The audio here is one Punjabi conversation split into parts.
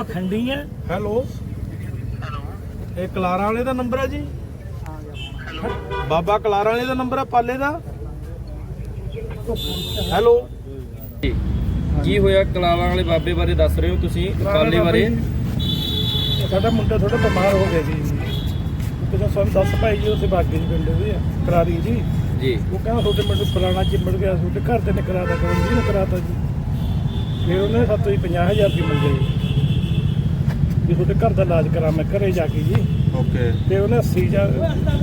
ਪਖੰਡੀ ਹੈ ਹੈਲੋ। ਇਹ ਕਲਾਰਾਂ ਵਾਲੇ ਦਾ ਨੰਬਰ ਹੈ ਜੀ? ਬਾਬਾ ਕਲਾਰਾਂ ਵਾਲੇ ਦਾ ਨੰਬਰ ਹੈ ਪਾਲੇ ਦਾ? ਹੈਲੋ। ਕੀ ਹੋਇਆ ਕਲਾਲਾਂ ਵਾਲੇ ਬਾਬੇ ਬਾਰੇ ਦੱਸ ਰਹੇ ਹੋ ਤੁਸੀਂ ਕਾਲੇ ਬਾਰੇ? ਸਾਡਾ ਮੁੰਡਾ ਥੋੜਾ ਬਿਮਾਰ ਹੋ ਗਿਆ ਸੀ ਕਿਉਂਕਿ ਸਾਨੂੰ ਦੱਸ ਭਾਈ ਜੀ ਉੱਥੇ ਬਾਗੇ ਜੀ ਪਿੰਡ ਦੇ ਆ, ਕਰਾਰੀ ਜੀ। ਜੀ। ਉਹ ਕਹਿੰਦਾ ਤੁਹਾਡੇ ਮੈਨੂੰ ਫਲਾਣਾ ਚਿੰਬੜ ਗਿਆ ਤੁਹਾਡੇ ਘਰ ਤੇ ਨੇ ਕਰਾਤਾ ਕਰੋ ਜੀ ਨੇ ਕਰਾਤਾ ਜੀ। ਫਿਰ ਉਹਨੇ ਸਾਤੋਂ ਹੀ 50000 ਰੁਪਏ ਮੰਗੇ ਜੀ ਵੀ ਤੁਹਾਡੇ ਘਰ ਦਾ ਇਲਾਜ ਕਰਾਂ ਮੈਂ ਘਰੇ ਜਾ ਕੇ ਜੀ। ਓਕੇ। ਤੇ ਉਹਨੇ 80000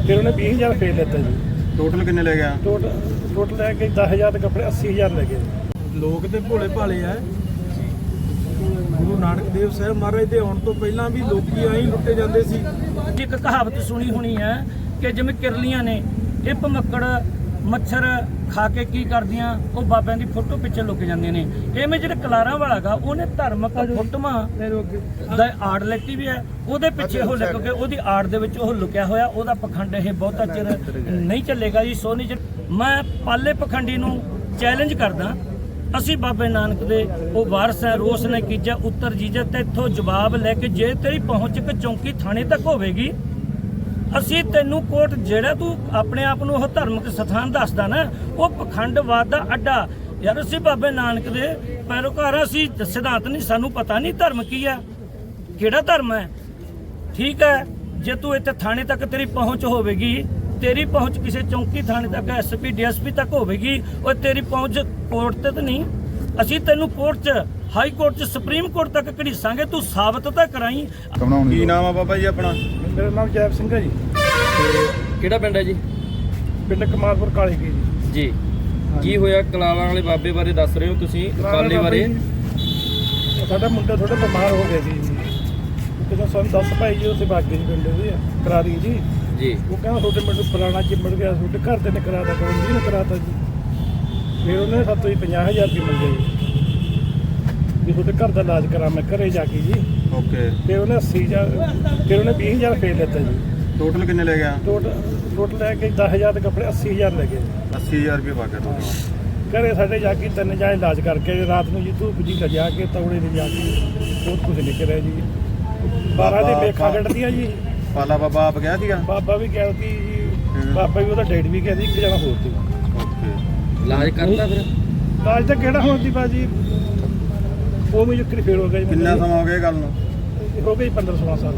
ਫਿਰ ਉਹਨੇ 20000 ਫੇਰ ਲੈਤਾ ਜੀ। ਟੋਟਲ ਕਿੰਨੇ ਲੈ ਗਿਆ? ਟੋਟਲ ਟੋਟਲ ਲੈ ਕੇ 10000 ਦੇ ਕੱਪੜੇ 80000 ਲੈ ਗਏ। ਲੋਕ ਤੇ ਭੋਲੇ ਭਾਲੇ ਆ। ਗੁਰੂ ਨਾਨਕ ਦੇਵ ਸਾਹਿਬ ਮਹਾਰਾਜ ਦੇ ਆਉਣ ਤੋਂ ਪਹਿਲਾਂ ਵੀ ਲੋਕੀ ਐਂ ਲੁੱਟੇ ਜਾਂਦੇ ਸੀ। ਇੱਕ ਕਹਾਵਤ ਸੁਣੀ ਹੋਣੀ ਹੈ ਕਿ ਜਿਵੇਂ ਕਿਰਲੀਆਂ ਨੇ ਇਹ ਭਮੱਕੜ ਮੱਛਰ ਖਾ ਕੇ ਕੀ ਕਰਦੀਆਂ? ਉਹ ਬਾਬਿਆਂ ਦੀ ਫੋਟੋ ਪਿੱਛੇ ਲੁਕ ਜਾਂਦੀਆਂ ਨੇ। ਐਵੇਂ ਜਿਹੜੇ ਕਲਾਰਾਂ ਵਾਲਾ ਗਾ ਉਹਨੇ ਧਾਰਮਿਕ ਫੋਟੋਆਂ ਦਾ ਆੜ ਲੈਤੀ ਵੀ ਹੈ। ਉਹਦੇ ਪਿੱਛੇ ਉਹ ਲੁਕ ਕੇ ਉਹਦੀ ਆੜ ਦੇ ਵਿੱਚ ਉਹ ਲੁਕਿਆ ਹੋਇਆ। ਉਹਦਾ ਪਖੰਡ ਇਹ ਬਹੁਤਾ ਚਿਰ ਨਹੀਂ ਚੱਲੇਗਾ ਜੀ। ਸੋ ਨਹੀਂ ਚੱਲ- ਮੈਂ ਪਾਲੇ ਪਖੰਡੀ ਨੂੰ ਚੈਲੰਜ ਕਰਦਾ। ਅਸੀਂ ਬਾਬੇ ਨਾਨਕ ਦੇ ਉਹ ਵਾਰਸ ਹੈ ਰੋਸ ਨੇ ਕੀਜਾ ਉੱਤਰ ਜੀਜਾ ਤੇ ਇੱਥੋਂ ਜਵਾਬ ਲੈ ਕੇ ਜੇ ਤੇਰੀ ਪਹੁੰਚ ਇੱਕ ਚੌਂਕੀ ਥਾਣੇ ਤੱਕ ਹੋਵੇਗੀ ਅਸੀਂ ਤੈਨੂੰ ਕੋਰਟ ਜਿਹੜਾ ਤੂੰ ਆਪਣੇ ਆਪ ਨੂੰ ਉਹ ਧਾਰਮਿਕ ਸਥਾਨ ਦੱਸਦਾ ਨਾ, ਉਹ ਪਖੰਡਵਾਦ ਦਾ ਅੱਡਾ। ਯਾਰ ਅਸੀਂ ਬਾਬੇ ਨਾਨਕ ਦੇ ਪੈਰੋਕਾਰ ਅਸੀਂ ਸਿਧਾਂਤ ਨਹੀਂ, ਸਾਨੂੰ ਪਤਾ ਨਹੀਂ ਧਰਮ ਕੀ ਹੈ ਕਿਹੜਾ ਧਰਮ ਹੈ? ਠੀਕ ਹੈ, ਜੇ ਤੂੰ ਇੱਥੇ ਥਾਣੇ ਤੱਕ ਤੇਰੀ ਪਹੁੰਚ ਹੋਵੇਗੀ, ਤੇਰੀ ਪਹੁੰਚ ਕਿਸੇ ਚੌਂਕੀ ਥਾਣੇ ਤੱਕ, ਐਸਪੀ, ਡੀਐਸਪੀ ਤੱਕ ਹੋਵੇਗੀ, ਉਹ ਤੇਰੀ ਪਹੁੰਚ ਕੋਰਟ ਤੇ ਤਾਂ ਨਹੀਂ। ਅਸੀਂ ਤੈਨੂੰ ਕੋਰਟ 'ਚ ਹਾਈ ਕੋਰਟ 'ਚ ਸੁਪਰੀਮ ਕੋਰਟ ਤੱਕ ਘੜੀਸਾਂਗੇ ਤੂੰ ਸਾਬਤ ਤਾਂ ਕਰਾਈ। ਕੀ ਨਾਮ ਆ ਬਾਬਾ ਜੀ ਆਪਣਾ? ਮੇਰਾ ਨਾਮ ਜੈਬ ਸਿੰਘ ਹੈ ਜੀ। ਕਿਹੜਾ ਪਿੰਡ ਹੈ ਜੀ? ਪਿੰਡ ਕਮਾਲਪੁਰ ਕਾਲੀ ਕੀ ਜੀ। ਜੀ। ਕੀ ਹੋਇਆ ਕਲਾਲਾਂ ਵਾਲੇ ਬਾਬੇ ਬਾਰੇ ਦੱਸ ਰਹੇ ਹੋ ਤੁਸੀਂ ਕਾਲੇ ਬਾਰੇ? ਸਾਡਾ ਮੁੰਡਾ ਥੋੜਾ ਬਿਮਾਰ ਹੋ ਗਿਆ ਸੀ ਕਿਉਂਕਿ ਸਾਨੂੰ ਦੱਸ ਭਾਈ ਜੀ ਉੱਥੇ ਬਾਗੇ ਜੀ ਪਿੰਡ ਦੇ ਆ, ਕਰਾਰੀ ਜੀ। ਜੀ। ਉਹ ਕਹਿੰਦਾ ਤੁਹਾਡੇ ਮੈਨੂੰ ਫਲਾਣਾ ਚਿੰਬੜ ਗਿਆ ਤੁਹਾਡੇ ਘਰ ਤੇ ਨੇ ਕਰਾਤਾ ਕਰੋ ਜੀ ਨੇ ਕਰਾਤਾ ਜੀ। ਫਿਰ ਉਹਨੇ ਸਾਤੋਂ ਹੀ 50000 ਰੁਪਏ ਮੰਗੇ ਜੀ ਵੀ ਤੁਹਾਡੇ ਘਰ ਦਾ ਇਲਾਜ ਕਰਾਂ ਮੈਂ ਘਰੇ ਜਾ ਕੇ ਜੀ। ਓਕੇ। ਤੇ ਉਹਨੇ 80000 ਫਿਰ ਉਹਨੇ 20000 ਫੇਰ ਲੈਤਾ ਜੀ। ਟੋਟਲ ਕਿੰਨੇ ਲੈ ਗਿਆ? ਟੋਟਲ ਟੋਟਲ ਲੈ ਕੇ 10000 ਦੇ ਕੱਪੜੇ 80000 ਲੈ ਗਏ। 80000 ਰੁਪਏ ਬਾਕੀ ਟੋਟਲ ਘਰੇ ਸਾਡੇ ਜਾ ਕੇ ਤਿੰਨ ਜਾਂ ਇਲਾਜ ਕਰਕੇ ਰਾਤ ਨੂੰ ਜੀ ਧੂਪ ਜੀ ਲਿਜਾ ਕੇ ਤੌੜੇ ਤੇ ਜਾ ਕੇ ਬਹੁਤ ਕੁਝ ਨਿਕਲਿਆ ਜੀ। 12 ਦੇ ਮੇਖਾਂ ਕੱਢਦੀਆਂ ਜੀ। ਪਾਲਾ ਬਾਬਾ ਆਪ ਗਿਆ ਸੀਗਾ? ਬਾਬਾ ਵੀ ਗਿਆ ਸੀ ਜੀ। ਬਾਬਾ ਵੀ ਉਹਦਾ ਡੈਡ ਵੀ ਗਿਆ ਸੀ ਇੱਕ ਜਣਾ ਹੋਰ ਸੀ। ਓਕੇ। ਇਲਾਜ ਕਰਦਾ ਫਿਰ? ਤਾਜ ਤਾਂ ਕਿਹੜਾ ਹੋਣ ਦੀ ਬਾਜੀ? ਉਹ ਵੀ ਜੁਕਰੀ ਫੇਰ ਹੋ ਗਿਆ ਜੀ ਕਿੰਨਾ ਸਮਾਂ ਹੋ ਗਿਆ ਇਹ ਗੱਲ ਨੂੰ? ਹੋ ਗਈ 15 16 ਸਾਲ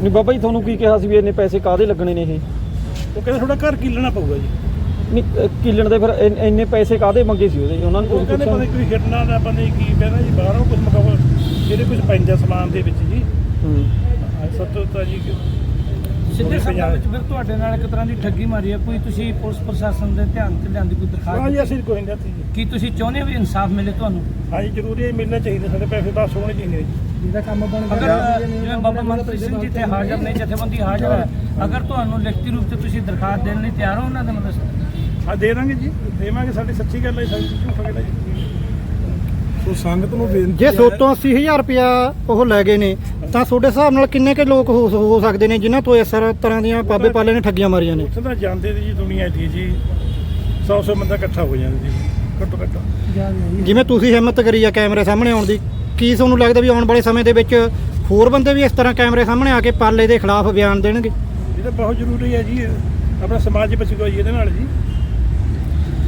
ਨਹੀਂ ਬਾਬਾ ਜੀ ਤੁਹਾਨੂੰ ਕੀ ਕਿਹਾ ਸੀ ਵੀ ਇੰਨੇ ਪੈਸੇ ਕਾਹਦੇ ਲੱਗਣੇ ਨੇ ਇਹ? ਉਹ ਕਹਿੰਦੇ ਥੋੜਾ ਘਰ ਕੀਲਣਾ ਪਊਗਾ ਜੀ। ਨਹੀਂ ਅਹ ਕਿੱਲਣ ਦੇ ਫਿਰ ਇੰਨ- ਇੰਨੇ ਪੈਸੇ ਕਾਹਦੇ ਮੰਗੇ ਸੀ ਉਹਦੇ? ਉਹਨਾਂ ਨੂੰ ਉਹ ਕਹਿੰਦੇ ਪਤਾ ਪੁੱਛਿਆ ਨੀ ਕੋਈ ਹਿੱਟਣਾ ਦਾ ਪਤਾ ਨੀ ਕੀ ਕਹਿੰਦਾ ਜੀ ਬਾਹਰੋਂ ਕੁਝ ਮਕਾਵਾ ਜਿਹੜੇ ਕੁਝ ਪੈਂਦਾ ਸਮਾਨ ਦੇ ਵਿੱਚ ਜੀ। ਹੂੰ। ਸਭ ਤੋਂ ਤਾਂ ਜੀ। ਸਿੱਧੇ ਸ਼ਬਦਾਂ ਵਿੱਚ ਫਿਰ ਤੁਹਾਡੇ ਨਾਲ ਇੱਕ ਤਰ੍ਹਾਂ ਦੀ ਠੱਗੀ ਮਾਰੀ ਹੈ ਕੋਈ ਤੁਸੀਂ ਪੁਲਿਸ ਪ੍ਰਸ਼ਾਸਨ ਦੇ ਧਿਆਨ ਚ ਲਿਆਂਦੀ ਕੋਈ ਹਾਂ ਦਰਖਾਸਤ? ਜੀ ਅਸੀਂ ਕੋਈ ਨਹੀਂ ਦਿੱਤੀ ਜੀ। ਕੀ ਤੁਸੀਂ ਚਾਹੁੰਦੇ ਹੋ ਵੀ ਇਨਸਾਫ ਮਿਲੇ ਤੁਹਾਨੂੰ? ਹਾਂ ਜੀ ਜ਼ਰੂਰੀ ਹੈ ਮਿਲਣਾ ਚਾਹੀਦਾ ਸਾਡੇ ਪੈਸੇ ਬਸ ਹੋਣੇ ਚਾਹੀਦੇ ਜੀ। ਜਿਹਦਾ ਕੰਮ ਬਣ ਅਗਰ ਅ, ਜਿਵੇਂ ਬਾਬਾ ਮਨਪ੍ਰੀਤ ਸਿੰਘ ਜੀ ਇੱਥੇ ਹਾਜ਼ਰ ਨੇ ਜਥੇਬੰਦੀ ਹਾਜ਼ਰ ਹੈ ਅਗਰ ਤੁਹਾਨੂੰ ਲਿਖਤੀ ਰੂਪ ਚ ਤੁਸੀਂ ਦਰਖਾਸਤ ਦੇਣ ਲਈ ਤਿਆਰ ਹੋ ਉਹਨਾਂ ਦੇ ਮਦਦ ਹਾਂ ਦੇ ਦਾਂਗੇ ਜੀ ਦੇਵਾਂਗੇ ਸਾਡੀ ਸੱਚੀ ਗੱਲ ਹੈ ਸਾਡੀ ਝੂਠ ਕਿਹੜਾ ਜੀ। ਸੋ ਸੰਗਤ ਨੂੰ ਬੇਨਤੀ ਜੇ ਸੋਤੋਂ 80000 ਰੁਪਇਆ ਉਹ ਲੈ ਗਏ ਨੇ ਤਾਂ ਤੁਹਾਡੇ ਹਿਸਾਬ ਨਾਲ ਕਿੰਨੇ ਕੇ ਲੋਕ ਹੋ ਹੋ ਸਕਦੇ ਨੇ ਜਿਨ੍ਹਾਂ ਤੋਂ ਇਸ ਤਰ੍ਹਾਂ ਦੀਆਂ ਬਾਬੇ ਪਾਲੇ ਨੇ ਠੱਗੀਆਂ ਮਾਰੀਆਂ ਨੇ? ਉੱਥੇ ਤਾਂ ਜਾਂਦੇ ਦੀ ਜੀ ਦੁਨੀਆ ਦੀ ਜੀ। 100 100 ਬੰਦਾ ਇਕੱਠਾ ਹੋ ਜਾਂਦਾ ਜੀ। ਘੱਟੋ ਘੱਟ। ਜਿਵੇਂ ਤੁਸੀਂ ਹਿੰਮਤ ਕਰੀ ਆ ਕੈਮਰੇ ਸਾਹਮਣੇ ਆਉਣ ਦੀ ਕੀ ਤੁਹਾਨੂੰ ਲੱਗਦਾ ਵੀ ਆਉਣ ਵਾਲੇ ਸਮੇਂ ਦੇ ਵਿੱਚ ਹੋਰ ਬੰਦੇ ਵੀ ਇਸ ਤਰ੍ਹਾਂ ਕੈਮਰੇ ਸਾਹਮਣੇ ਆ ਕੇ ਪਾਲੇ ਦੇ ਖਿਲਾਫ ਬਿਆਨ ਦੇਣਗੇ? ਇਹ ਤਾਂ ਬਹੁਤ ਜ਼ਰੂਰੀ ਹੈ ਜੀ। ਆਪਣਾ ਸਮਾਜ ਬਚੂਗਾ ਜੀ ਇਹਦੇ ਨਾਲ ਜੀ।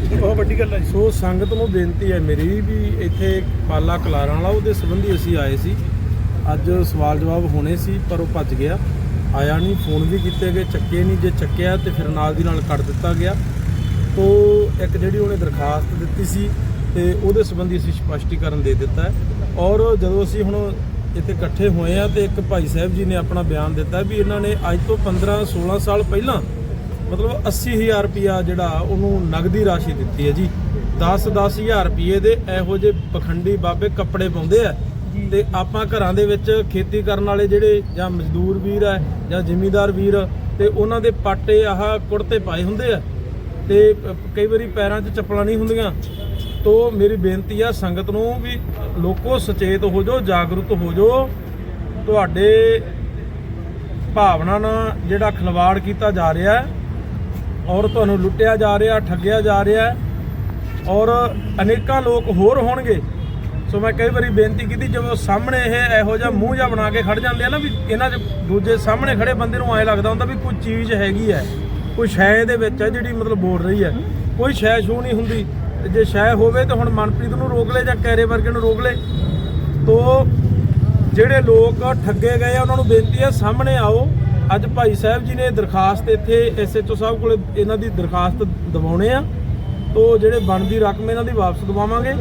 ਇਹ ਤਾਂ ਬਹੁਤ ਵੱਡੀ ਗੱਲ ਹੈ ਜੀ। ਸੋ ਸੰਗਤ ਨੂੰ ਬੇਨਤੀ ਹੈ ਮੇਰੀ ਵੀ ਇੱਥੇ ਪਾਲਾ ਕਲਾਰਾਂ ਵਾਲਾ ਉਹਦੇ ਸੰਬੰਧੀ ਅਸੀਂ ਆਏ ਸੀ। ਅੱਜ ਸਵਾਲ ਜਵਾਬ ਹੋਣੇ ਸੀ, ਪਰ ਉਹ ਭੱਜ ਗਿਆ। ਆਇਆ ਨਹੀਂ ਫੋਨ ਵੀ ਕੀਤੇ ਗਏ, ਚੱਕੇ ਨਹੀਂ ਜੇ ਚੱਕਿਆ ਤੇ ਫਿਰ ਨਾਲ ਦੀ ਨਾਲ ਕੱਟ ਦਿੱਤਾ ਗਿਆ। ਤੋ ਇੱਕ ਜਿਹੜੀ ਉਹਨੇ ਦਰਖਾਸਤ ਦਿੱਤੀ ਸੀ ਤੇ ਉਹਦੇ ਸੰਬੰਧੀ ਅਸੀਂ ਸਪਸ਼ਟੀਕਰਨ ਦੇ ਦਿੱਤਾ ਹੈ। ਔਰ ਜਦੋਂ ਅਸੀਂ ਹੁਣ ਇੱਥੇ ਇਕੱਠੇ ਹੋਏ ਆ ਤੇ ਇੱਕ ਭਾਈ ਸਾਹਿਬ ਜੀ ਨੇ ਆਪਣਾ ਬਿਆਨ ਦਿੱਤਾ ਵੀ ਇਹਨਾਂ ਨੇ ਅੱਜ ਤੋਂ 15 16 ਸਾਲ ਪਹਿਲਾਂ ਮਤਲਬ 80000 ਰੁਪਿਆ ਜਿਹੜਾ ਉਹਨੂੰ ਨਗਦੀ ਰਾਸ਼ੀ ਦਿੱਤੀ ਹੈ ਜੀ। 10 10000 ਰੁਪਏ ਦੇ ਇਹੋ ਜਿਹੇ ਪਖੰਡੀ ਬਾਬੇ ਕੱਪੜੇ ਪਾਉਂਦੇ ਆ। ਤੇ ਆਪਾਂ ਘਰਾਂ ਦੇ ਵਿੱਚ ਖੇਤੀ ਕਰਨ ਵਾਲੇ ਜਿਹੜੇ ਜਾਂ ਮਜ਼ਦੂਰ ਵੀਰ ਆ ਜਾਂ ਜ਼ਿਮੀਂਦਾਰ ਵੀਰ, ਤੇ ਉਹਨਾਂ ਦੇ ਪਾਟੇ ਆਹ ਕੁੜਤੇ ਪਾਏ ਹੁੰਦੇ ਆ। ਤੇ ਕਈ ਵਾਰੀ ਪੈਰਾਂ 'ਚ ਚੱਪਲਾਂ ਨਹੀਂ ਹੁੰਦੀਆਂ। ਤੋ ਮੇਰੀ ਬੇਨਤੀ ਆ, ਸੰਗਤ ਨੂੰ ਵੀ ਲੋਕੋ ਸੁਚੇਤ ਹੋ ਜਾਓ, ਜਾਗਰੂਕ ਹੋ ਜਾਓ। ਤੁਹਾਡੇ ਭਾਵਨਾ ਨਾਲ ਜਿਹੜਾ ਖਿਲਵਾੜ ਕੀਤਾ ਜਾ ਰਿਹਾ ਹੈ, ਔਰ ਤੁਹਾਨੂੰ ਲੁੱਟਿਆ ਜਾ ਰਿਹਾ, ਠੱਗਿਆ ਜਾ ਰਿਹਾ ਔਰ ਅਨੇਕਾਂ ਲੋਕ ਹੋਰ ਹੋਣਗੇ। ਸੋ ਮੈਂ ਕਈ ਵਾਰੀ ਬੇਨਤੀ ਕੀਤੀ, ਜਦੋਂ ਸਾਹਮਣੇ ਇਹ ਇਹੋ ਜਿਹਾ ਮੂੰਹ ਜਿਹਾ ਬਣਾ ਕੇ ਖੜ ਜਾਂਦੇ ਆ ਨਾ ਵੀ ਇਹਨਾਂ 'ਚ ਦੂਜੇ ਸਾਹਮਣੇ ਖੜੇ ਬੰਦੇ ਨੂੰ ਐਂ ਲੱਗਦਾ ਹੁੰਦਾ ਵੀ ਕੋਈ ਚੀਜ਼ ਹੈਗੀ ਹੈ, ਕੋਈ ਸ਼ੈ ਇਹਦੇ ਵਿੱਚ ਹੈ ਜਿਹੜੀ ਮਤਲਬ ਬੋਲ ਰਹੀ ਹੈ। ਕੋਈ ਸ਼ੈ ਸ਼ੂ ਨਹੀਂ ਹੁੰਦੀ। ਜੇ ਸ਼ੈ ਹੋਵੇ ਤਾਂ ਹੁਣ ਮਨਪ੍ਰੀਤ ਨੂੰ ਰੋਕ ਲੈ ਜਾਂ ਕੈਰੇ ਵਰਗੇ ਨੂੰ ਰੋਕ ਲੈ। ਤੋ ਜਿਹੜੇ ਲੋਕ ਠੱਗੇ ਗਏ ਆ, ਉਹਨਾਂ ਨੂੰ ਬੇਨਤੀ ਹੈ ਸਾਹਮਣੇ ਆਓ। ਅੱਜ ਭਾਈ ਸਾਹਿਬ ਜੀ ਨੇ ਦਰਖਾਸਤ ਇੱਥੇ ਐਸਐਚਓ ਸਾਹਿਬ ਕੋਲੇ ਇਹਨਾਂ ਦੀ ਦਰਖਾਸਤ ਦਿਵਾਉਣੇ ਆ। ਤੋ ਜਿਹੜੇ ਬਣਦੀ ਰਕਮ ਇਹਨਾਂ ਦੀ ਵਾਪਸ ਦਿਵਾਵਾਂਗੇ।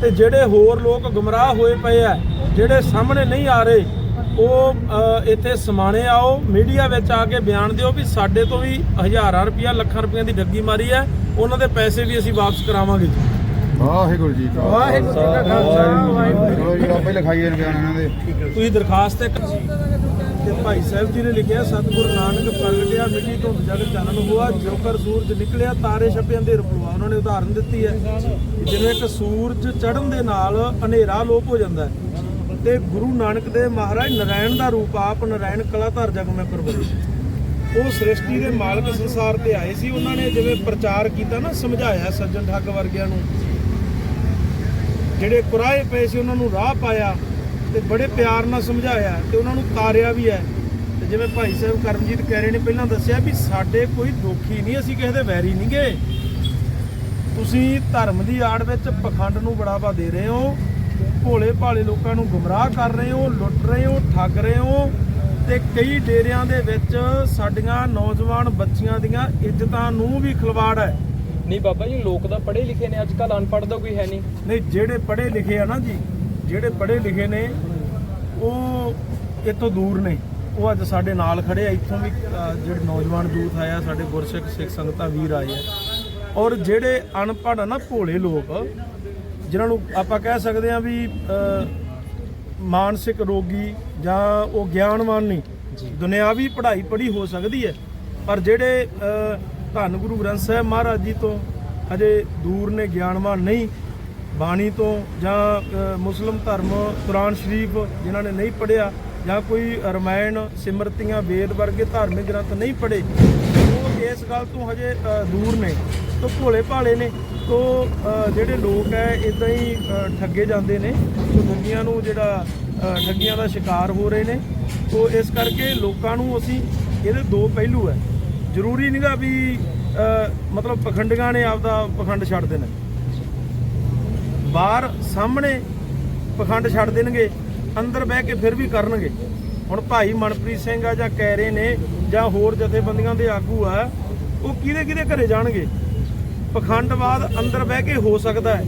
ਤੇ ਜਿਹੜੇ ਹੋਰ ਲੋਕ ਗੁੰਮਰਾਹ ਹੋਏ ਪਏ ਆ ਜਿਹੜੇ ਸਾਹਮਣੇ ਨਹੀਂ ਆ ਰਹੇ ਉਹ ਇੱਥੇ ਸਮਾਣੇ ਆਓ ਮੀਡੀਆ ਵਿੱਚ ਆ ਕੇ ਬਿਆਨ ਦਿਓ ਵੀ ਸਾਡੇ ਤੋਂ ਵੀ ਹਜ਼ਾਰਾਂ ਰੁਪਇਆ ਲੱਖਾਂ ਰੁਪਈਆਂ ਦੀ ਠੱਗੀ ਮਾਰੀ ਹੈ ਉਹਨਾਂ ਦੇ ਪੈਸੇ ਵੀ ਅਸੀਂ ਵਾਪਸ ਕਰਾਵਾਂਗੇ ਵਾਹਿਗੁਰੂ ਜੀ ਕਾ ਵਾਹਿਗੁਰੂ ਜੀ ਕਾ ਖਾਲਸਾ ਵਾਹਿਗੁਰੂ ਜੀ ਆਪੇ ਲਿਖਾਈਏ ਬਿਆਨ ਇਹਨਾਂ ਦੇ। ਤੁਸੀਂ ਦਰਖਾਸਤ ਇੱਕ ਤੇ ਭਾਈ ਸਾਹਿਬ ਜੀ ਨੇ ਲਿਖਿਆ, ਸਤਿਗੁਰੂ ਨਾਨਕ ਪ੍ਰਗਟਿਆ ਮਿੱਟੀ ਤੋਂ ਜਗ ਚਾਨਣ ਹੋਆ, ਜੋਕਰ ਸੂਰਜ ਨਿਕਲਿਆ, ਤਾਰੇ ਛਪੇ ਅੰਧੇਰ ਪਲਵਾ ਉਹਨਾਂ ਨੇ ਉਦਾਹਰਨ ਦਿੱਤੀ ਹੈ ਜਿਵੇਂ ਇੱਕ ਸੂਰਜ ਚੜ੍ਹਨ ਦੇ ਨਾਲ ਹਨੇਰਾ ਲੋਪ ਹੋ ਜਾਂਦਾ ਹੈ, ਤੇ ਗੁਰੂ ਨਾਨਕ ਦੇ ਮਹਾਰਾਜ ਨਰਾਇਣ ਦਾ ਰੂਪ ਆਪ ਨਰਾਇਣ ਕਲਾਧਾਰ ਜਗ ਮੈਂ ਪ੍ਰਭੂ ਉਹ ਸ੍ਰਿਸ਼ਟੀ ਦੇ ਮਾਲਕ ਸੰਸਾਰ ਤੇ ਆਏ ਸੀ। ਉਹਨਾਂ ਨੇ ਜਿਵੇਂ ਪ੍ਰਚਾਰ ਕੀਤਾ ਨਾ, ਸਮਝਾਇਆ ਸੱਜਣ ਠੱਗ ਵਰਗਿਆਂ ਨੂੰ। ਜਿਹੜੇ ਕੁਰਾਏ ਪਏ ਸੀ, ਉਹਨਾਂ ਨੂੰ ਰਾਹ ਪਾਇਆ। ਤੇ ਬੜੇ ਪਿਆਰ ਨਾਲ ਸਮਝਾਇਆ ਤੇ ਉਹਨਾਂ ਨੂੰ ਤਾਰਿਆ ਵੀ ਹੈ। ਤੇ ਜਿਵੇਂ ਭਾਈ ਸਾਹਿਬ ਕਰਮਜੀਤ ਕਹਿ ਰਹੇ ਨੇ ਪਹਿਲਾਂ ਦੱਸਿਆ ਵੀ ਸਾਡੇ ਕੋਈ ਦੋਖੀ ਨਹੀਂ ਅਸੀਂ ਕਿਸੇ ਦੇ ਵੈਰੀ ਨਹੀਂ ਗਏ ਤੁਸੀਂ ਧਰਮ ਦੀ ਆੜ ਵਿੱਚ ਪਖੰਡ ਨੂੰ ਬੜਾਵਾ ਦੇ ਰਹੇ ਹੋ ਭੋਲੇ ਭਾਲੇ ਲੋਕਾਂ ਨੂੰ ਗੁੰਮਰਾਹ ਕਰ ਰਹੇ ਹੋ ਲੁੱਟ ਰਹੇ ਹੋ ਠੱਗ ਰਹੇ ਹੋ ਤੇ ਕਈ ਡੇਰਿਆਂ ਦੇ ਵਿੱਚ ਸਾਡੀਆਂ ਨੌਜਵਾਨ ਬੱਚੀਆਂ ਦੀਆਂ ਇੱਜ਼ਤਾਂ ਨੂੰ ਵੀ ਖਿਲਵਾੜ ਹੈ। ਨਹੀਂ ਬਾਬਾ ਜੀ ਲੋਕ ਤਾਂ ਪੜ੍ਹੇ ਲਿਖੇ ਨੇ ਅੱਜ ਕੱਲ ਅਨਪੜ੍ਹ ਦਾ ਕੋਈ ਹੈ ਨਹੀਂ। ਨਹੀਂ ਜਿਹੜੇ ਪੜ੍ਹੇ ਲਿਖੇ ਆ ਨਾ ਜੀ ਜਿਹੜੇ ਪੜ੍ਹੇ ਲਿਖੇ ਨੇ ਉਹ ਇਤੋਂ ਦੂਰ ਨੇ। ਉਹ ਅੱਜ ਸਾਡੇ ਨਾਲ ਖੜੇ ਆ। ਇੱਥੋਂ ਵੀ ਜਿਹੜੇ ਨੌਜਵਾਨ ਯੂਥ ਆਇਆ ਸਾਡੇ ਗੁਰਸਿੱਖ ਸਿੱਖ ਸੰਗਤਾਂ ਵੀਰ ਆਏ ਆ। ਔਰ ਜਿਹੜੇ ਅਨਪੜ੍ਹ ਨਾ ਭੋਲੇ ਲੋਕ ਜਿਨ੍ਹਾਂ ਨੂੰ ਆਪਾਂ ਕਹਿ ਸਕਦੇ ਆ ਵੀ ਮਾਨਸਿਕ ਰੋਗੀ ਜਾਂ ਉਹ ਗਿਆਨਵਾਨ ਨਹੀਂ ਦੁਨਿਆਵੀ ਪੜ੍ਹਾਈ ਪੜ੍ਹੀ ਹੋ ਸਕਦੀ ਹੈ। ਪਰ ਜਿਹੜੇ ਧੰਨ ਗੁਰੂ ਗ੍ਰੰਥ ਸਾਹਿਬ ਮਹਾਰਾਜ ਜੀ ਤੋਂ ਹਜੇ ਦੂਰ ਨੇ ਗਿਆਨਵਾਨ ਨਹੀਂ ਬਾਣੀ ਤੋਂ ਜਾਂ ਅ, ਮੁਸਲਮ ਧਰਮ ਕੁਰਾਨ ਸ਼ਰੀਫ ਜਿਨ੍ਹਾਂ ਨੇ ਨਹੀਂ ਪੜ੍ਹਿਆ ਜਾਂ ਕੋਈ ਰਮਾਇਣ ਸਿਮਰਤੀਆਂ ਵੇਦ ਵਰਗੇ ਧਾਰਮਿਕ ਗ੍ਰੰਥ ਨਹੀਂ ਪੜ੍ਹੇ ਉਹ ਇਸ ਗੱਲ ਤੋਂ ਹਜੇ ਦੂਰ ਨੇ ਤੋਂ ਭੋਲੇ ਭਾਲੇ ਨੇ ਤੋਂ ਜਿਹੜੇ ਲੋਕ ਹੈ ਇਦਾਂ ਹੀ ਠੱਗੇ ਜਾਂਦੇ ਨੇ ਤੋਂ ਠੱਗੀਆਂ ਨੂੰ ਜਿਹੜਾ ਠੱਗੀਆਂ ਦਾ ਸ਼ਿਕਾਰ ਹੋ ਰਹੇ ਨੇ ਤੋਂ ਇਸ ਕਰਕੇ ਲੋਕਾਂ ਨੂੰ ਅਸੀਂ ਇਹਦੇ ਦੋ ਪਹਿਲੂ ਹੈ। ਜ਼ਰੂਰੀ ਨਹੀਂਗਾ ਵੀ ਮਤਲਬ ਪਖੰਡੀਆਂ ਨੇ ਆਪਦਾ ਪਖੰਡ ਛੱਡ ਦੇਣਾ। ਬਾਹਰ ਸਾਹਮਣੇ ਪਖੰਡ ਛੱਡ ਦੇਣਗੇ, ਅੰਦਰ ਬਹਿ ਕੇ ਫਿਰ ਵੀ ਕਰਨਗੇ। ਹੁਣ ਭਾਈ ਮਨਪ੍ਰੀਤ ਸਿੰਘ ਆ ਜਾਂ ਕੈਰੇ ਨੇ ਜਾਂ ਹੋਰ ਜਥੇਬੰਦੀਆਂ ਦੇ ਆਗੂ ਆ, ਉਹ ਕਿਹਦੇ ਕਿਹਦੇ ਘਰੇ ਜਾਣਗੇ? ਪਖੰਡਵਾਦ ਅੰਦਰ ਬਹਿ ਕੇ ਹੋ ਸਕਦਾ ਹੈ,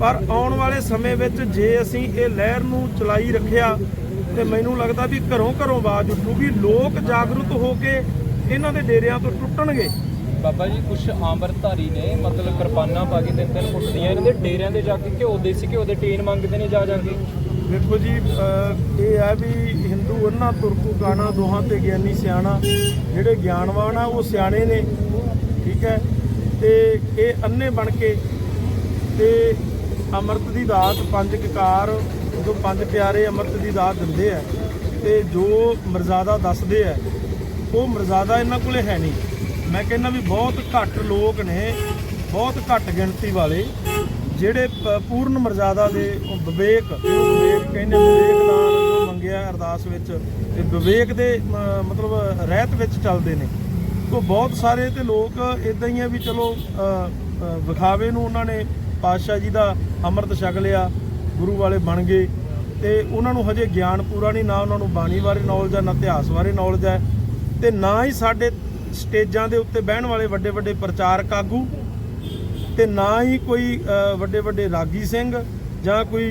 ਪਰ ਆਉਣ ਵਾਲੇ ਸਮੇਂ ਵਿੱਚ ਜੇ ਅਸੀਂ ਇਹ ਲਹਿਰ ਨੂੰ ਚਲਾਈ ਰੱਖਿਆ, ਤੇ ਮੈਨੂੰ ਲੱਗਦਾ ਵੀ ਘਰੋਂ ਘਰੋਂ ਆਵਾਜ਼ ਉੱਠੂਗੀ, ਲੋਕ ਜਾਗਰੂਕ ਹੋ ਕੇ ਇਹਨਾਂ ਦੇ ਡੇਰਿਆਂ ਤੋਂ ਟੁੱਟਣਗੇ। ਬਾਬਾ ਜੀ ਕੁਝ ਅੰਮ੍ਰਿਤਧਾਰੀ ਨੇ, ਮਤਲਬ ਕਿਰਪਾਨਾਂ ਪਾ ਕੇ ਤਿੰਨ ਤਿੰਨ ਫੁੱਟ ਦੀਆਂ ਇਹਨਾਂ ਦੇ ਡੇਰਿਆਂ ਦੇ ਜਾ ਕੇ ਘਿਓ ਦੇਸੀ ਘਿਓ ਦੇ ਟੀਨ ਮੰਗਦੇ ਨੇ ਜਾ ਜਾ ਕੇ? ਦੇਖੋ ਜੀ ਇਹ ਹੈ ਵੀ ਹਿੰਦੂ ਉਹਨਾਂ ਤੁਰਕੂ ਗਾਣਾ ਦੋਹਾਂ ਤੇ ਗਿਆਨੀ ਸਿਆਣਾ। ਜਿਹੜੇ ਗਿਆਨਵਾਨ ਆ, ਉਹ ਸਿਆਣੇ ਨੇ। ਠੀਕ ਹੈ? ਤੇ ਇਹ ਅੰਨੇ ਬਣ ਕੇ, ਤੇ ਅੰਮ੍ਰਿਤ ਦੀ ਦਾਤ ਪੰਜ ਕਕਾਰ, ਜੋ ਪੰਜ ਪਿਆਰੇ ਅੰਮ੍ਰਿਤ ਦੀ ਦਾਤ ਦਿੰਦੇ ਆ, ਤੇ ਜੋ ਮਰਜ਼ਾਦਾ ਦੱਸਦੇ ਆ, ਉਹ ਮਰਜ਼ਾਦਾ ਇਹਨਾਂ ਕੋਲੇ ਹੈ ਨਹੀਂ ਮੈਂ ਕਹਿੰਦਾ ਵੀ ਬਹੁਤ ਘੱਟ ਲੋਕ ਨੇ, ਬਹੁਤ ਘੱਟ ਗਿਣਤੀ ਵਾਲੇ, ਜਿਹੜੇ ਪ- ਪੂਰਨ ਮਰਜ਼ਾਦਾ ਦੇ ਵਿਵੇਕ ਵਿਵੇਕ ਕਹਿੰਦੇ ਵਿਵੇਕ ਦਾਨ ਮੰਗਿਆ ਅਰਦਾਸ ਵਿੱਚ, ਤੇ ਵਿਵੇਕ ਦੇ ਮਤਲਬ ਰਹਿਤ ਵਿੱਚ ਚੱਲਦੇ ਨੇ। ਤੋਂ ਬਹੁਤ ਸਾਰੇ ਤੇ ਲੋਕ ਇਦਾਂ ਹੀ ਆ ਵੀ ਚਲੋ ਵਿਖਾਵੇ ਨੂੰ ਉਹਨਾਂ ਨੇ, ਪਾਤਸ਼ਾਹ ਜੀ ਦਾ ਅੰਮ੍ਰਿਤ ਛਕ ਲਿਆ, ਗੁਰੂ ਵਾਲੇ ਬਣ ਗਏ, ਤੇ ਉਹਨਾਂ ਨੂੰ ਹਜੇ ਗਿਆਨ ਪੂਰਾ ਨਹੀਂ, ਨਾ ਉਹਨਾਂ ਨੂੰ ਬਾਣੀ ਬਾਰੇ ਨੌਲੇਜ ਹੈ ਨਾ ਇਤਿਹਾਸ ਬਾਰੇ ਨੌਲੇਜ ਹੈ ਤੇ ਨਾ ਹੀ ਸਾਡੇ ਸਟੇਜਾਂ ਦੇ ਉੱਤੇ ਬਹਿਣ ਵਾਲੇ ਵੱਡੇ ਵੱਡੇ ਪ੍ਰਚਾਰਕ ਆਗੂ ਤੇ ਨਾ ਹੀ ਕੋਈ ਵੱਡੇ ਵੱਡੇ ਰਾਗੀ ਸਿੰਘ ਜਾਂ ਕੋਈ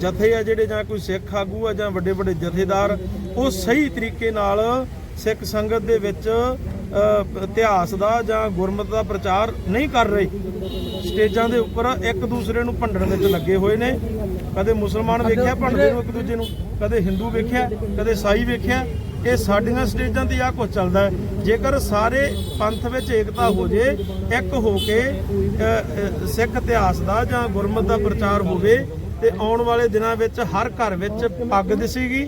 ਜਥੇ ਆ ਜਿਹੜੇ ਜਾਂ ਕੋਈ ਸਿੱਖ ਆਗੂ ਆ ਜਾਂ ਵੱਡੇ ਵੱਡੇ ਜਥੇਦਾਰ, ਉਹ ਸਹੀ ਤਰੀਕੇ ਨਾਲ ਸਿੱਖ ਸੰਗਤ ਦੇ ਵਿੱਚ ਇਤਿਹਾਸ ਦਾ ਜਾਂ ਗੁਰਮਤ ਦਾ ਪ੍ਰਚਾਰ ਨਹੀਂ ਕਰ ਰਹੇ। ਸਟੇਜਾਂ ਦੇ ਉੱਪਰ ਇੱਕ ਦੂਸਰੇ ਨੂੰ ਭੰਡਣ ਵਿੱਚ ਲੱਗੇ ਹੋਏ ਨੇ। ਕਦੇ ਮੁਸਲਮਾਨ ਵੇਖਿਆ, ਭੰਡਦੇ ਨੂੰ ਇੱਕ ਦੂਜੇ ਨੂੰ। ਕਦੇ ਹਿੰਦੂ ਵੇਖਿਆ, ਕਦੇ ਸਾਈ ਵੇਖਿਆ। ਇਹ ਸਾਡੀਆਂ ਸਟੇਜਾਂ ਤੇ ਆ ਕੁਝ ਚੱਲਦਾ ਜੇਕਰ ਸਾਰੇ ਪੰਥ ਵਿੱਚ ਏਕਤਾ ਹੋ ਜੇ, ਇੱਕ ਹੋ ਕੇ ਸਿੱਖ ਇਤਿਹਾਸ ਦਾ ਜਾਂ ਗੁਰਮਤ ਦਾ ਪ੍ਰਚਾਰ ਹੋਵੇ, ਤੇ ਆਉਣ ਵਾਲੇ ਦਿਨਾਂ ਵਿੱਚ ਹਰ ਘਰ ਵਿੱਚ ਪੱਗ ਦਿਸੇਗੀ,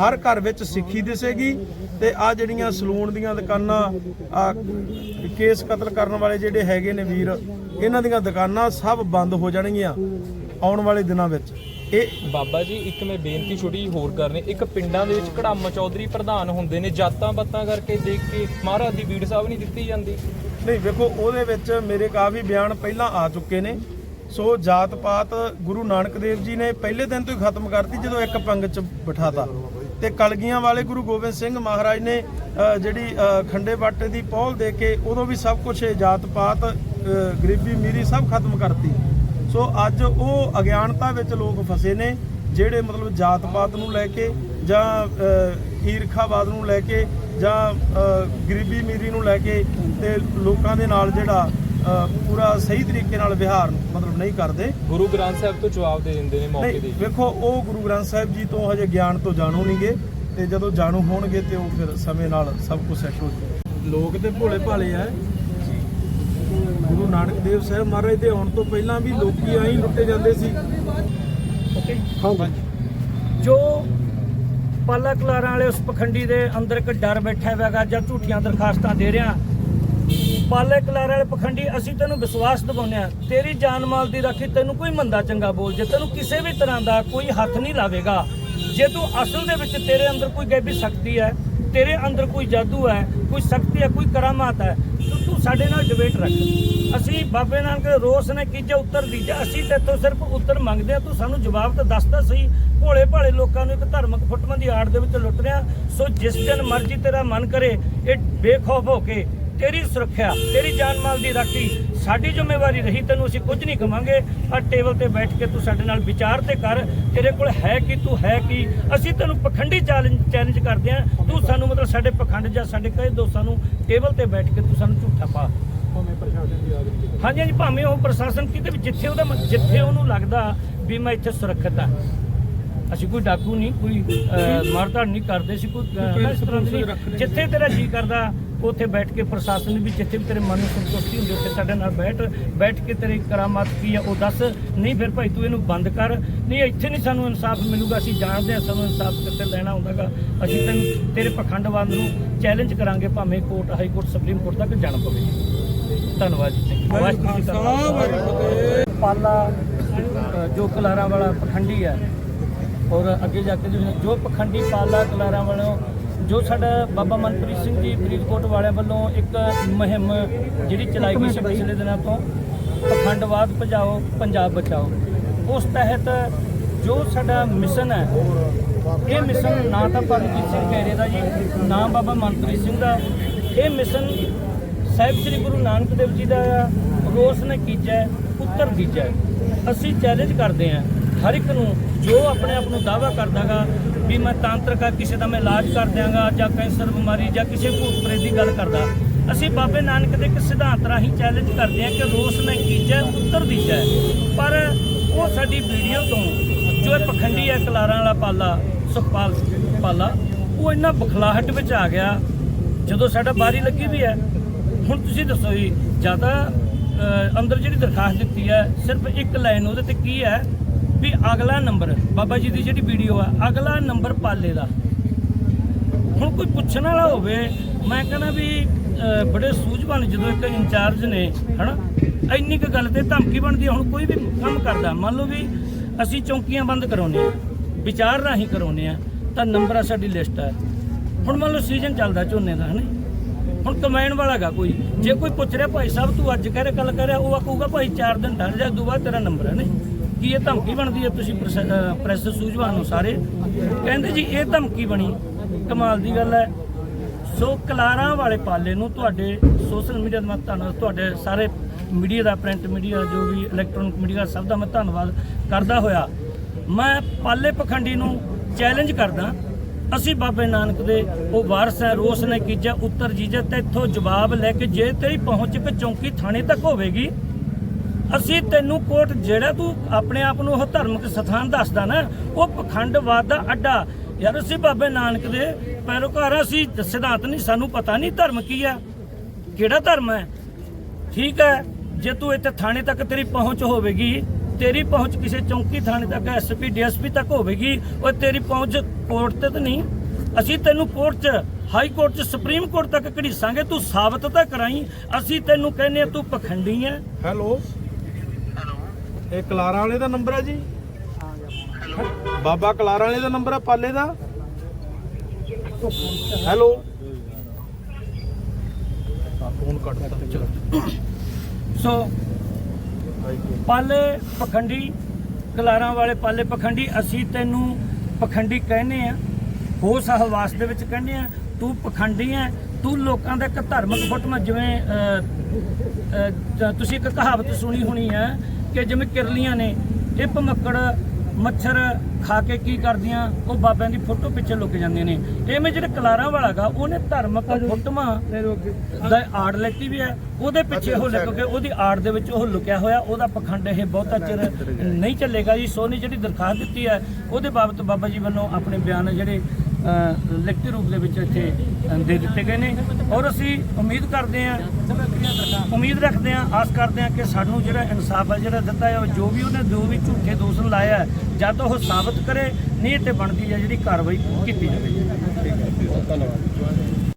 ਹਰ ਘਰ ਵਿੱਚ ਸਿੱਖੀ ਦਿਸੇਗੀ, ਤੇ ਆ ਜਿਹੜੀਆਂ ਸਲੂਨ ਦੀਆਂ ਦੁਕਾਨਾਂ, ਆ ਕੇਸ ਕਤਲ ਕਰਨ ਵਾਲੇ ਜਿਹੜੇ ਹੈਗੇ ਨੇ ਵੀਰ, ਇਹਨਾਂ ਦੀਆਂ ਦੁਕਾਨਾਂ ਸਭ ਬੰਦ ਹੋ ਜਾਣਗੀਆਂ ਆਉਣ ਵਾਲੇ ਦਿਨਾਂ ਵਿੱਚ। ਇਹ ਬਾਬਾ ਜੀ, ਇੱਕ ਮੈਂ ਬੇਨਤੀ ਛੋਟੀ ਜਿਹੀ ਹੋਰ ਕਰਨੀ। ਇੱਕ ਪਿੰਡਾਂ ਦੇ ਵਿੱਚ ਕੜਾਮ ਚੌਧਰੀ ਪ੍ਰਧਾਨ ਹੁੰਦੇ ਨੇ, ਜਾਤਾਂ ਬਾਤਾਂ ਕਰਕੇ ਦੇਖ ਕੇ ਮਹਾਰਾਜ ਦੀ ਬੀੜ ਸਾਹਿਬ ਨਹੀਂ ਦਿੱਤੀ ਜਾਂਦੀ। ਨਹੀਂ, ਵੇਖੋ, ਉਹਦੇ ਵਿੱਚ ਮੇਰੇ ਕਾਫੀ ਬਿਆਨ ਪਹਿਲਾਂ ਆ ਚੁੱਕੇ ਨੇ। ਸੋ ਜਾਤ ਪਾਤ ਗੁਰੂ ਨਾਨਕ ਦੇਵ ਜੀ ਨੇ ਪਹਿਲੇ ਦਿਨ ਤੋਂ ਹੀ ਖਤਮ ਕਰਤੀ, ਜਦੋਂ ਇੱਕ ਪੰਗ ਚ ਬਿਠਾਤਾ। ਤੇ ਕਲਗੀਆਂ ਵਾਲੇ ਗੁਰੂ ਗੋਬਿੰਦ ਸਿੰਘ ਮਹਾਰਾਜ ਨੇ ਜਿਹੜੀ ਖੰਡੇ ਬਾਟੇ ਦੀ ਪੌਲ ਦੇ ਕੇ ਉਦੋਂ ਵੀ ਸਭ ਕੁਝ ਜਾਤ ਪਾਤ ਗਰੀਬੀ ਮੀਰੀ ਸਭ ਖਤਮ ਕਰਤੀ। ਸੋ ਅੱਜ ਉਹ ਅਗਿਆਨਤਾ ਵਿੱਚ ਲੋਕ ਫਸੇ ਨੇ ਜਿਹੜੇ ਮਤਲਬ ਜਾਤ ਪਾਤ ਨੂੰ ਲੈ ਕੇ ਜਾਂ ਈਰਖਾਵਾਦ ਨੂੰ ਲੈ ਕੇ ਜਾਂ ਗਰੀਬੀ ਮੀਰੀ ਨੂੰ ਲੈ ਕੇ ਤੇ ਲੋਕਾਂ ਦੇ ਨਾਲ ਜਿਹੜਾ ਪੂਰਾ ਸਹੀ ਤਰੀਕੇ ਨਾਲ ਵਿਹਾਰ ਮਤਲਬ ਨਹੀਂ ਕਰਦੇ। ਗੁਰੂ ਗ੍ਰੰਥ ਸਾਹਿਬ ਤੋਂ ਜਵਾਬ ਦੇ ਦਿੰਦੇ ਨੇ ਮੌਕੇ ਦੇ। ਵੇਖੋ ਉਹ ਗੁਰੂ ਗ੍ਰੰਥ ਸਾਹਿਬ ਜੀ ਤੋਂ ਹਜੇ ਗਿਆਨ ਤੋਂ ਜਾਣੂ ਨਹੀਂਗੇ ਤੇ ਜਦੋਂ ਜਾਣੂ ਹੋਣਗੇ ਤੇ ਉਹ ਫਿਰ ਸਮੇਂ ਨਾਲ ਸਭ ਕੁਝ ਸੈੱਟ ਹੋ ਜਾਊਗਾ ਲੋਕ ਤੇ ਭੋਲੇ ਭਾਲੇ ਆ। ਗੁਰੂ ਨਾਨਕ ਦੇਵ ਸਾਹਿਬ ਮਹਾਰਾਜ ਦੇ ਆਉਣ ਤੋਂ ਪਹਿਲਾਂ ਵੀ ਲੋਕੀ ਆਈ ਲੁੱਟੇ ਜਾਂਦੇ ਸੀ। ਓਕੇ ਜੋ ਪਾਲਾ ਕਲਾਰਾਂ ਵਾਲੇ ਉਸ ਪਖੰਡੀ ਦੇ ਅੰਦਰ ਇੱਕ ਡਰ ਬੈਠਾ ਹੋਇਆਗਾ ਜਾਂ ਝੂਠੀਆਂ ਦਰਖਾਸਤਾਂ ਦੇ ਰਿਆਂ ਪਾਲੇ ਕਲਾਰਾਂ ਵਾਲੇ ਪਖੰਡੀ ਅਸੀਂ ਤੈਨੂੰ ਵਿਸ਼ਵਾਸ ਦਿਵਾਉਂਦੇ ਆ ਤੇਰੀ ਜਾਨ ਮਾਲ ਦੀ ਰਾਖੀ ਤੈਨੂੰ ਕੋਈ ਮੰਦਾ ਚੰਗਾ ਬੋਲ ਜੇ ਤੈਨੂੰ ਕਿਸੇ ਵੀ ਤਰ੍ਹਾਂ ਦਾ ਕੋਈ ਹੱਥ ਨਹੀਂ ਲਾਵੇਗਾ। ਜੇ ਤੂੰ ਅਸਲ ਦੇ ਵਿੱਚ ਤੇਰੇ ਅੰਦਰ ਕੋਈ ਗੈਬੀ ਸ਼ਕਤੀ ਹੈ ਤੇਰੇ ਅੰਦਰ ਕੋਈ ਜਾਦੂ ਹੈ ਕੋਈ ਸ਼ਕਤੀ ਹੈ ਕੋਈ ਕਰਾਮਾਤ ਹੈ ਤੂੰ ਸਾਡੇ ਨਾਲ ਡਿਬੇਟ ਰੱਖ। ਅਸੀਂ ਬਾਬੇ ਨਾਨਕ ਦੇ ਰੋਸ ਨੇ ਕੀਜਾ ਉੱਤਰ ਦੀਜਾ ਅਸੀਂ ਤੇਥੋਂ ਸਿਰਫ ਉੱਤਰ ਮੰਗਦੇ ਆ ਤੂੰ ਸਾਨੂੰ ਜਵਾਬ ਤਾਂ ਦੱਸਦਾ ਤਾਂ ਸਹੀ। ਭੋਲੇ ਭਾਲੇ ਲੋਕਾਂ ਨੂੰ ਇੱਕ ਧਾਰਮਿਕ ਫੁੱਟਵਾਂ ਦੀ ਆੜ ਦੇ ਵਿੱਚ ਲੁੱਟ ਰਿਹਾ। ਸੋ ਜਿਸ ਦਿਨ ਮਰਜ਼ੀ ਤੇਰਾ ਮਨ ਕਰੇ, ਇਹ ਬੇਖੌਫ ਹੋ ਕੇ ਤੇਰੀ ਸੁਰੱਖਿਆ, ਤੇਰੀ ਜਾਨ ਮਾਲ ਦੀ ਰਾਖੀ ਸਾਡੀ ਜ਼ਿੰਮੇਵਾਰੀ ਰਹੀ ਤੈਨੂੰ ਅਸੀਂ ਕੁਝ ਨਹੀਂ ਕਵਾਂਗੇ। ਆ ਟੇਬਲ ਤੇ ਬੈਠ ਕੇ ਤੂੰ ਸਾਡੇ ਨਾਲ ਵਿਚਾਰ ਤੇ ਕਰ ਤੇਰੇ ਕੋਲ ਹੈ ਕੀ ਤੂੰ ਹੈ ਕੀ? ਅਸੀਂ ਤੈਨੂੰ ਪਖੰਡੀ ਚੈਲੰਜ ਚੈਲੰਜ ਕਰਦੇ ਆ ਤੂੰ ਸਾਨੂੰ ਮਤਲਬ ਸਾਡੇ ਪਖੰਡ ਜਾਂ ਸਾਡੇ ਕਈ ਦੋਸਤਾਂ ਨੂੰ ਟੇਬਲ ਤੇ ਬੈਠ ਕੇ ਤੂੰ ਸਾਨੂੰ ਝੂਠਾ ਪਾ। ਹਾਂਜੀ ਹਾਂਜੀ ਭਾਵੇਂ ਉਹ ਪ੍ਰਸ਼ਾਸਨ ਕਿਤੇ ਵੀ ਜਿੱਥੇ ਉਹਦਾ ਜਿੱਥੇ ਉਹਨੂੰ ਲੱਗਦਾ ਵੀ ਮੈਂ ਇੱਥੇ ਸੁਰੱਖਿਅਤ ਆ ਅਸੀਂ ਕੋਈ ਡਾਕੂ ਨਹੀਂ ਕੋਈ ਮਾਰਧਾੜ ਨਹੀਂ। ਕਰਦੇ ਸੀ ਕੋਈ ਅਹ, ਇਸ ਤਰ੍ਹਾਂ ਦੀ ਨਹੀਂ। ਜਿੱਥੇ ਤੇਰਾ ਜੀ ਕਰਦਾ ਉੱਥੇ ਬੈਠ ਕੇ ਪ੍ਰਸ਼ਾਸਨ ਵੀ ਜਿੱਥੇ ਵੀ ਤੇਰੇ ਮਨ ਨੂੰ ਸੰਤੁਸ਼ਟੀ ਹੁੰਦੀ ਉੱਥੇ ਸਾਡੇ ਨਾਲ ਬੈਠ ਬੈਠ ਕੇ ਤੇਰੀ ਕਰਾਮਾਤ ਕੀ ਆ ਉਹ ਦੱਸ। ਨਹੀਂ ਫਿਰ ਭਾਈ ਤੂੰ ਇਹਨੂੰ ਬੰਦ ਕਰ। ਨਹੀਂ ਇੱਥੇ ਨਹੀਂ ਸਾਨੂੰ ਇਨਸਾਫ ਮਿਲੂਗਾ ਅਸੀਂ ਜਾਣਦੇ ਹਾਂ ਸਾਨੂੰ ਇਨਸਾਫ ਕਿੱਥੇ ਲੈਣਾ ਹੁੰਦਾਗਾ ਅਸੀਂ ਤੈਨੂੰ ਤੇਰੇ ਪਖੰਡਵਾਦ ਨੂੰ ਚੈਲੰਜ ਕਰਾਂਗੇ ਭਾਵੇਂ court high court supreme court ਤੱਕ ਜਾਣਾ ਪਵੇ। ਧੰਨਵਾਦ ਜੀ। ਪਾਲਾ ਜੋ ਕਲਾਰਾਂ ਵਾਲਾ ਪਖੰਡੀ ਹੈ ਔਰ ਅੱਗੇ ਜਾ ਕੇ ਜੋ ਜੋ ਪਖੰਡੀ ਪਾਲਾ ਕਲਾਰਾਂ ਵਾਲੋਂ ਜੋ ਸਾਡਾ ਬਾਬਾ ਮਨਪ੍ਰੀਤ ਸਿੰਘ ਜੀ ਫਰੀਦਕੋਟ ਵਾਲਿਆਂ ਵੱਲੋਂ ਇੱਕ ਮੁਹਿੰਮ ਜਿਹੜੀ ਚਲਾਈ ਗਈ ਸੀ ਪਿਛਲੇ ਦਿਨਾਂ ਤੋਂ ਪਖੰਡਵਾਦ ਭਜਾਓ ਪੰਜਾਬ ਬਚਾਓ। ਉਸ ਤਹਿਤ ਜੋ ਸਾਡਾ ਮਿਸ਼ਨ ਹੈ ਇਹ ਮਿਸ਼ਨ ਨਾ ਤਾਂ ਪਰਮਜੀਤ ਸਿੰਘ ਖੈਰੇ ਦਾ ਜੀ ਨਾ ਬਾਬਾ ਮਨਪ੍ਰੀਤ ਸਿੰਘ ਦਾ। ਇਹ ਮਿਸ਼ਨ ਸਾਹਿਬ ਸ੍ਰੀ ਗੁਰੂ ਨਾਨਕ ਦੇਵ ਜੀ ਦਾ ਰੋਸ ਨੇ ਕੀਜੈ ਉੱਤਰ ਦੀਜੈ ਅਸੀਂ ਚੈਲੰਜ ਕਰਦੇ ਹਾਂ ਹਰ ਇੱਕ ਨੂੰ ਜੋ ਆਪਣੇ ਆਪ ਨੂੰ ਦਾਵਾ ਕਰਦਾਗਾ ਵੀ ਮੈਂ ਤਾਂਤਰਿਕ ਆ ਕਿਸੇ ਦਾ ਮੈਂ ਇਲਾਜ ਕਰ ਦਿਆਂਗਾ ਜਾਂ ਕੈਂਸਰ ਬਿਮਾਰੀ ਜਾਂ ਕਿਸੇ ਭੂਤ ਪ੍ਰੇਤ ਦੀ ਗੱਲ ਕਰਦਾ, ਅਸੀਂ ਬਾਬੇ ਨਾਨਕ ਦੇ ਇੱਕ ਸਿਧਾਂਤ ਰਾਹੀਂ ਚੈਲੰਜ ਕਰਦੇ ਹਾਂ ਕਿ ਰੋਸ ਨੇ ਕੀਜੈ ਉੱਤਰ ਦੀਜੈ ਪਰ ਉਹ ਸਾਡੀ ਵੀਡੀਓ ਤੋਂ ਜੋ ਇਹ ਪਖੰਡੀ ਹੈ ਕਲਾਰਾਂ ਵਾਲਾ ਪਾਲਾ, ਸੁਖਪਾਲ ਪਾਲਾ, ਉਹ ਇੰਨਾ ਬਖਲਾਹਟ ਵਿੱਚ ਆ ਗਿਆ, ਜਦੋਂ ਸਾਡਾ ਬਾਰੀ ਲੱਗੀ ਵੀ ਹੈ। ਹੁਣ ਤੁਸੀਂ ਦੱਸੋ ਜੀ, ਜ਼ਿਆਦਾ ਅੰਦਰ ਜਿਹੜੀ ਦਰਖਾਸਤ ਦਿੱਤੀ ਹੈ, ਸਿਰਫ ਇੱਕ ਲਾਈਨ ਉਹਦੇ ਤੇ ਕੀ ਹੈ? ਵੀ ਅਗਲਾ ਨੰਬਰ, ਬਾਬਾ ਜੀ ਦੀ ਜਿਹੜੀ ਵੀਡੀਓ ਆ, ਅਗਲਾ ਨੰਬਰ ਪਾਲੇ ਦਾ। ਹੁਣ ਕੋਈ ਪੁੱਛਣ ਵਾਲਾ ਹੋਵੇ, ਮੈਂ ਕਹਿੰਦਾ ਵੀ ਬੜੇ ਸੂਝਵਾਨ ਜਦੋਂ ਇੱਕ ਇੰਚਾਰਜ ਨੇ, ਹਨਾ, ਇੰਨੀ ਕੁ ਗੱਲ ਤੇ ਧਮਕੀ ਬਣਦੀ ਹੈ ਹੁਣ ਕੋਈ ਵੀ ਕੰਮ ਕਰਦਾ, ਮੰਨ ਲਓ ਵੀ ਅਸੀਂ ਚੌਂਕੀਆਂ ਬੰਦ ਕਰਾਉਨੇ ਆ, ਵਿਚਾਰ ਰਾਹੀਂ ਕਰਾਉਨੇ ਆ, ਤਾਂ ਨੰਬਰ ਆ ਸਾਡੀ ਲਿਸਟ ਹੈ ਹੁਣ ਮੰਨ ਲਓ ਸੀਜ਼ਨ ਚੱਲਦਾ ਝੋਨੇ ਦਾ, ਹਨਾ। ਹੁਣ ਕਮਾਈਣ ਵਾਲਾ ਗਾ ਕੋਈ। ਜੇ ਕੋਈ ਪੁੱਛ ਰਿਹਾ, ਭਾਈ ਸਾਹਿਬ, ਤੂੰ ਅੱਜ ਕਹਿ ਰਿਹਾ ਕੱਲ ਕਹਿ ਰਿਹਾ, ਉਹ ਆਖੂਗਾ, ਭਾਈ 4 ਦਿਨ ਠਹਿਰ ਜਾ ਦੁਬਾਰਾ ਤੇਰਾ ਨੰਬਰ ਹੈ ਨਹੀਂ ਕੀ ਇਹ ਧਮਕੀ ਬਣਦੀ ਹੈ? ਤੁਸੀਂ ਪ੍ਰੈਸ- ਪ੍ਰੈਸ ਸੂਝਵਾਨ ਨੂੰ ਸਾਰੇ। ਕਹਿੰਦੇ ਜੀ, ਇਹ ਧਮਕੀ ਬਣੀ। ਕਮਾਲ ਦੀ ਗੱਲ ਹੈ। ਸੋ ਕਲਾਰਾਂ ਵਾਲੇ ਪਾਲੇ ਨੂੰ ਤੁਹਾਡੇ ਸੋਸ਼ਲ ਮੀਡੀਆ ਦਾ ਮੈਂ ਧੰਨਵਾਦ, ਤੁਹਾਡੇ ਸਾਰੇ ਮੀਡੀਆ ਦਾ ਪ੍ਰਿੰਟ ਮੀਡੀਆ ਜੋ ਵੀ ਇਲੈਕਟ੍ਰੋਨਿਕ ਮੀਡੀਆ ਸਭ ਦਾ ਮੈਂ ਧੰਨਵਾਦ ਕਰਦਾ ਹੋਇਆ। ਮੈਂ ਪਾਲੇ ਪਖੰਡੀ ਨੂੰ ਚੈਲੰਜ ਕਰਦਾ। ਅਸੀਂ ਬਾਬੇ ਨਾਨਕ ਦੇ, ਉਹ ਵਾਰਸ ਹੈ, ਰੋਸ ਨੇ ਕੀਜਾ ਉੱਤਰ ਜੀਜਾ ਤੇ ਇੱਥੋਂ ਜਵਾਬ ਲੈ ਕੇ ਜੇ ਤੇਰੀ ਪਹੁੰਚ ਇੱਕ ਚੌਂਕੀ ਥਾਣੇ ਤੱਕ ਹੋਵੇਗੀ। ਅਸੀਂ ਤੈਨੂੰ ਕੋਰਟ ਜਿਹੜਾ ਤੂੰ ਆਪਣੇ ਆਪ ਨੂੰ ਉਹ ਧਾਰਮਿਕ ਸਥਾਨ ਦੱਸਦਾ ਨਾ, ਉਹ ਪਖੰਡਵਾਦ ਦਾ ਅੱਡਾ। ਯਾਰ ਅਸੀਂ ਬਾਬੇ ਨਾਨਕ ਦੇ ਪੈਰੋਕਾਰ ਅਸੀਂ ਸਿਧਾਂਤ ਨਹੀਂ, ਸਾਨੂੰ ਪਤਾ ਨਹੀਂ ਧਰਮ ਕੀ ਆ। ਕਿਹੜਾ ਧਰਮ ਹੈ? ਠੀਕ ਹੈ, ਜੇ ਤੂੰ ਇੱਥੇ ਥਾਣੇ ਤੱਕ ਤੇਰੀ ਪਹੁੰਚ ਹੋਵੇਗੀ, ਤੇਰੀ ਪਹੁੰਚ ਕਿਸੇ ਚੌਂਕੀ ਥਾਣੇ ਤੱਕ ਐਸਪੀ ਡੀਐਸਪੀ ਤੱਕ ਹੋਵੇਗੀ ਉਹ ਤੇਰੀ ਪਹੁੰਚ ਕੋਰਟ ਤੇ ਤਾਂ ਨਹੀਂ। ਅਸੀਂ ਤੈਨੂੰ ਕੋਰਟ 'ਚ, ਹਾਈ ਕੋਰਟ 'ਚ, ਸੁਪਰੀਮ ਕੋਰਟ ਤੱਕ ਘੜੀਸਾਂਗੇ, ਤੂੰ ਸਾਬਤ ਤਾਂ ਕਰਾਈ। ਅਸੀਂ ਤੈਨੂੰ ਕਹਿੰਨੇ ਤੂੰ ਪਖੰਡੀ ਹੈ। ਹੈਲੋ। ਇਹ ਕਲਾਰਾ ਵਾਲੇ ਦਾ ਨੰਬਰ ਹੈ ਜੀ? ਬਾਬਾ ਕਲਾਰਾਂ ਵਾਲੇ ਦਾ ਨੰਬਰ ਹੈ, ਪਾਲੇ ਦਾ? ਹੈਲੋ? ਫੋਨ ਕੱਟ ਚਲੋ। ਸੋ ਪਾਲੇ ਪਖੰਡੀ, ਕਲਾਰਾਂ ਵਾਲੇ ਪਾਲੇ ਪਖੰਡੀ, ਅਸੀਂ ਤੈਨੂੰ ਪਖੰਡੀ ਕਹਿੰਦੇ ਆ ਹੋ ਸਹਵਾਸ ਦੇ ਵਿੱਚ ਕਹਿੰਦੇ ਆ ਤੂੰ ਪਖੰਡੀ ਆ ਤੂੰ ਲੋਕਾਂ ਦਾ ਇੱਕ ਧਾਰਮਿਕ ਫੋਟੋ ਜਿਵੇਂ ਤੁਸੀਂ ਇੱਕ ਕਹਾਵਤ ਸੁਣੀ ਹੋਣੀ ਹੈ ਕਿ ਜਿਵੇਂ ਕਿਰਲੀਆਂ ਨੇ ਇਹ ਭਮੱਕੜ ਮੱਛਰ ਖਾ ਕੇ ਕੀ ਕਰਦੀਆਂ ਉਹ ਬਾਬਿਆਂ ਦੀ ਫੋਟੋ ਪਿੱਛੇ ਲੁਕ ਜਾਂਦੀਆਂ ਨੇ। ਐਵੇਂ ਜਿਹੜੇ ਕਲਾਰਾਂ ਵਾਲਾ ਗਾ ਉਹਨੇ ਧਾਰਮਿਕ ਫੋਟੋਆਂ ਦਾ ਆੜ ਲੈਤੀ ਵੀ ਹੈ। ਉਹਦੇ ਪਿੱਛੇ ਉਹ ਲੁਕ ਕੇ ਉਹਦੀ ਆੜ ਦੇ ਵਿੱਚ ਉਹ ਲੁਕਿਆ ਹੋਇਆ ਉਹਦਾ ਪਖੰਡ ਇਹ ਬਹੁਤਾ ਚਿਰ ਨਹੀਂ ਚੱਲੇਗਾ ਜੀ। ਸੋ ਨੇ ਜਿਹੜੀ ਦਰਖਾਸਤ ਦਿੱਤੀ ਹੈ ਉਹਦੇ ਬਾਬਤ ਬਾਬਾ ਜੀ ਵੱਲੋਂ ਆਪਣੇ ਬਿਆਨ ਜਿਹੜੇ ਲਿਖਤੀ ਰੂਪ ਦੇ ਵਿੱਚ ਇੱਥੇ ਦੇ ਦਿੱਤੇ ਗਏ ਨੇ। ਔਰ ਅਸੀਂ ਉਮੀਦ ਕਰਦੇ ਹਾਂ ਉਮੀਦ ਰੱਖਦੇ ਹਾਂ ਆਸ ਕਰਦੇ ਹਾਂ ਕਿ ਸਾਨੂੰ ਜਿਹੜਾ ਇਨਸਾਫ ਹੈ ਜਿਹੜਾ ਦਿੱਤਾ ਹੈ ਜੋ ਵੀ ਉਹਨੇ ਦੋ ਵੀ ਝੂਠੇ ਦੋਸ਼ ਲਾਇਆ ਹੈ, ਜਾਂ ਤਾਂ ਉਹ ਸਾਬਤ ਕਰੇ ਨਹੀਂ ਤੇ ਬਣਦੀ ਹੈ ਜਿਹੜੀ ਕਾਰਵਾਈ ਕੀਤੀ ਜਾਵੇ। ਧੰਨਵਾਦ।